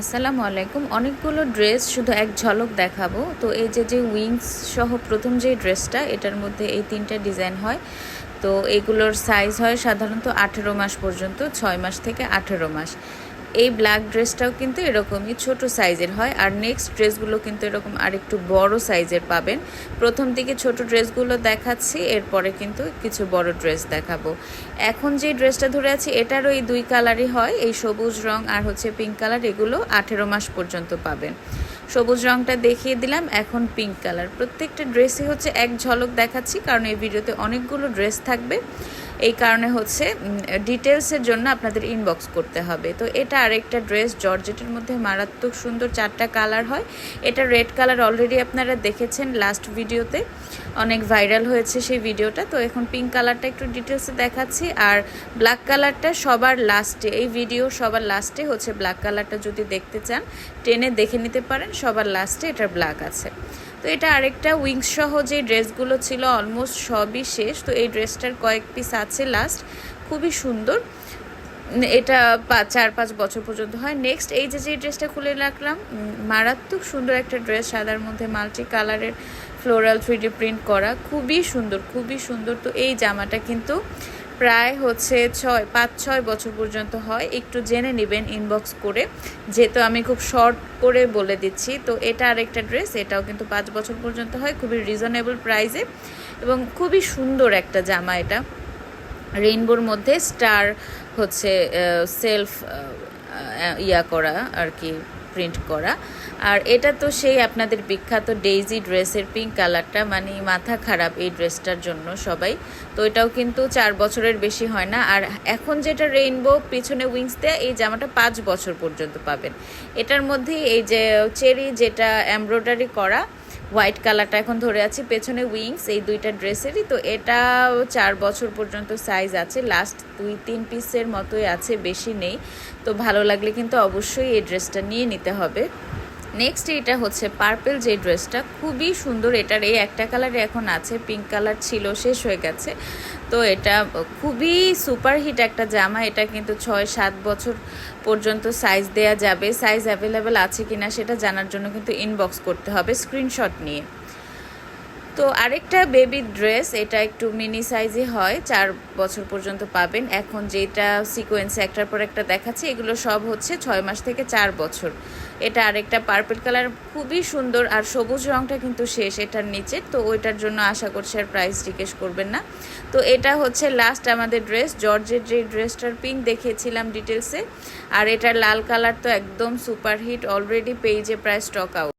আসসালামু আলাইকুম। অনেকগুলো ড্রেস শুধু এক ঝলক দেখাবো। তো এই যে যে উইংস সহ প্রথম যে ড্রেসটা এটার মধ্যে এই তিনটা ডিজাইন হয়। তো এগুলোর সাইজ হয় সাধারণত আঠেরো মাস পর্যন্ত, ছয় মাস থেকে আঠেরো মাস। এই ব্ল্যাক ড্রেসটাও কিন্তু এরকমই ছোট সাইজের হয়। আর নেক্সট ড্রেসগুলো কিন্তু এরকম আরেকটু বড় সাইজের পাবেন। প্রথম দিকে ছোট ড্রেসগুলো দেখাচ্ছি, এরপরে কিন্তু কিছু বড় ড্রেস দেখাবো। এখন যে ড্রেসটা ধরে আছি, এটারও এই দুই কালারই হয়। এই সবুজ রং আর হচ্ছে পিঙ্ক কালার এগুলো আঠেরো মাস পর্যন্ত পাবেন। সবুজ রংটা দেখিয়ে দিলাম, এখন পিঙ্ক কালার প্রত্যেকটা ড্রেসই হচ্ছে এক ঝলক দেখাচ্ছি, কারণ এই ভিডিওতে অনেকগুলো ড্রেস থাকবে। এই কারণে হচ্ছে ডিটেলসের জন্য আপনাদের ইনবক্স করতে হবে। তো এটা আরেকটা ড্রেস জর্জেটের মধ্যে মারাত্মক সুন্দর চারটা কালার হয়। এটা রেড কালার অলরেডি আপনারা দেখেছেন লাস্ট ভিডিওতে অনেক ভাইরাল হয়েছে সেই ভিডিওটা তো এখন পিঙ্ক কালারটা একটু ডিটেলসে দেখাচ্ছি। আর ব্ল্যাক কালারটা সবার লাস্টে এই ভিডিও সবার লাস্টে হচ্ছে ব্ল্যাক কালারটা যদি দেখতে চান, টেনে দেখে নিতে পারেন, সবার লাস্টে এটার ব্ল্যাক আছে। তো এটা আরেকটা উইংস সহ যে ড্রেসগুলো ছিল অলমোস্ট সবই শেষ। তো এই ড্রেসটার কয়েক পিস আছে লাস্ট খুবই সুন্দর। এটা চার পাঁচ বছর পর্যন্ত হয়। নেক্সট এই যে যে ড্রেসটা খুলে রাখলাম মারাত্মক সুন্দর একটা ড্রেস। সাদার মধ্যে মাল্টি কালারের ফ্লোরাল থ্রি প্রিন্ট করা। খুবই সুন্দর খুবই সুন্দর। তো এই জামাটা কিন্তু প্রায় হচ্ছে ছয়, পাঁচ, ছয় বছর পর্যন্ত হয়। একটু জেনে নেবেন ইনবক্স করে। যেহেতু আমি খুব শর্ট করে বলে দিচ্ছি, তো এটা আরেকটা ড্রেস এটাও কিন্তু পাঁচ বছর পর্যন্ত হয়, খুবই রিজনেবল প্রাইসে এবং খুবই সুন্দর একটা জামা এটা। রেইনবোর মধ্যে স্টার হচ্ছে সেলফ ইয়া করা আর কি। প্রিন্ট করা। আর এটা তো সেই আপনাদের বিখ্যাত ডেইজি ড্রেসের পিঙ্ক কালারটা মানে মাথা খারাপ এই ড্রেসটার জন্য সবাই। তো এটাও কিন্তু চার বছরের বেশি হয় না। আর এখন যেটা রেইনবো পিছনে উইংস দেয়া, এই জামাটা পাঁচ বছর পর্যন্ত পাবেন। এটার মধ্যেই এই যে চেরি যেটা এমব্রয়ডারি করা হোয়াইট কালারটা এখন ধরে আছি, পেছনে উইংস এই দুইটা ড্রেসেরই তো এটাও চার বছর পর্যন্ত সাইজ আছে লাস্ট দুই, তিন পিসের মতোই আছে, বেশি নেই। তো ভালো লাগলে কিন্তু অবশ্যই এই ড্রেসটা নিয়ে নিতে হবে। নেক্সট এটা হচ্ছে পার্পেল যে ড্রেসটা খুবই সুন্দর। এটার এই একটা কালারে এখন আছে পিঙ্ক কালার ছিল, শেষ হয়ে গেছে। তো এটা খুবই সুপারহিট একটা জামা। এটা কিন্তু ছয় সাত বছর পর্যন্ত সাইজ দেয়া যাবে। সাইজ অ্যাভেলেবেল আছে কিনা সেটা জানার জন্য কিন্তু ইনবক্স করতে হবে স্ক্রিনশট নিয়ে। তো আরেকটা বেবি ড্রেস এটা একটু মিনি সাইজে হয়, চার বছর পর্যন্ত পাবেন। এখন যেটা সিকোয়েন্সে একটার পর একটা দেখাচ্ছে, এগুলো সব হচ্ছে ছয় মাস থেকে চার বছর। এটা আরেকটা পার্পেল কালার খুবই সুন্দর আর সবুজ রংটা কিন্তু শেষ এটার নিচে, তো ওইটার জন্য আশা করছি আর প্রাইস জিজ্ঞেস করবেন না। তো এটা হচ্ছে লাস্ট আমাদের ড্রেস জর্জের যে ড্রেসটার পিঙ্ক দেখিয়েছিলাম ডিটেলসে আর এটার লাল কালার তো একদম সুপারহিট অলরেডি পেজে প্রায় স্টক আউট